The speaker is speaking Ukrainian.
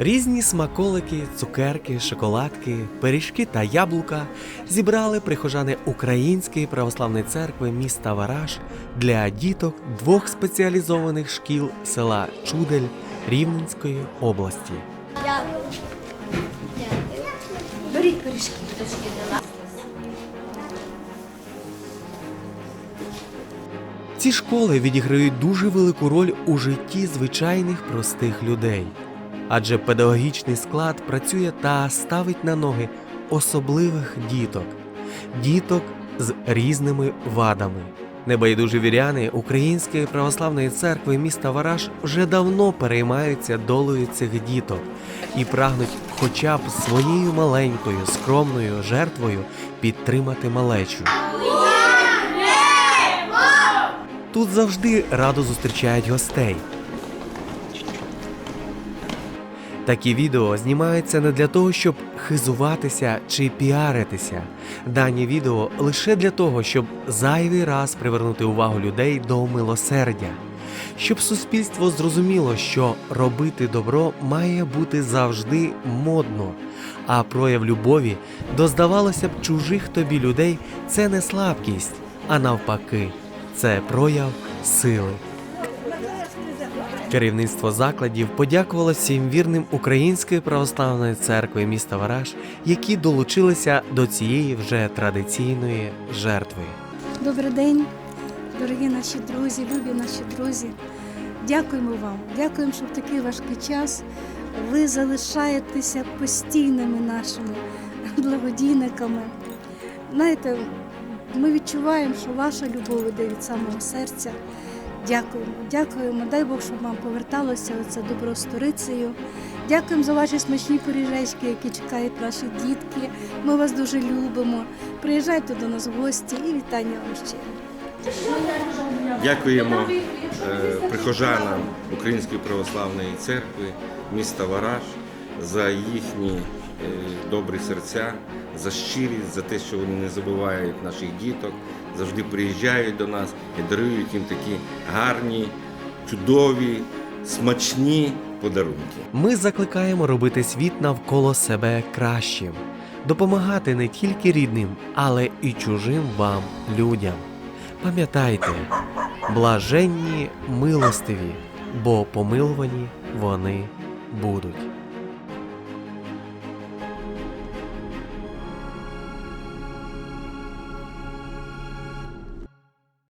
Різні смаколики, цукерки, шоколадки, пиріжки та яблука зібрали прихожани Української православної церкви міста Вараж для діток двох спеціалізованих шкіл села Чудель Рівненської області. Беріть пиріжки. Ці школи відіграють дуже велику роль у житті звичайних простих людей, адже педагогічний склад працює та ставить на ноги особливих діток, діток з різними вадами. Небайдужі віряни Української православної церкви міста Вараж вже давно переймаються долею цих діток і прагнуть хоча б своєю маленькою скромною жертвою підтримати малечу. Тут завжди радо зустрічають гостей. Такі відео знімаються не для того, щоб хизуватися чи піаритися. Дані відео лише для того, щоб зайвий раз привернути увагу людей до милосердя, щоб суспільство зрозуміло, що робити добро має бути завжди модно, а прояв любові до здавалося б чужих тобі людей це не слабкість, а навпаки, це прояв сили. Керівництво закладів подякувало всім вірним Української православної церкви міста Вараж, які долучилися до цієї вже традиційної жертви. Добрий день, дорогі наші друзі, любі наші друзі. Дякуємо вам. Дякуємо, що в такий важкий час ви залишаєтеся постійними нашими благодійниками. Знаєте, ми відчуваємо, що ваша любов іде від самого серця. Дякуємо, дякуємо. Дай Бог, щоб вам поверталося оце добро сторицею. Дякуємо за ваші смачні пиріжечки, які чекають наші дітки. Ми вас дуже любимо. Приїжджайте до нас в гості і вітання вам ще. Дякуємо е, прихожанам Української православної церкви міста Вараж за їхні добрі серця, за щирість, за те, що вони не забувають наших діток, завжди приїжджають до нас і дарують їм такі гарні, чудові, смачні подарунки. Ми закликаємо робити світ навколо себе кращим, допомагати не тільки рідним, але і чужим вам людям. Пам'ятайте, блаженні милостиві, бо помилувані вони будуть.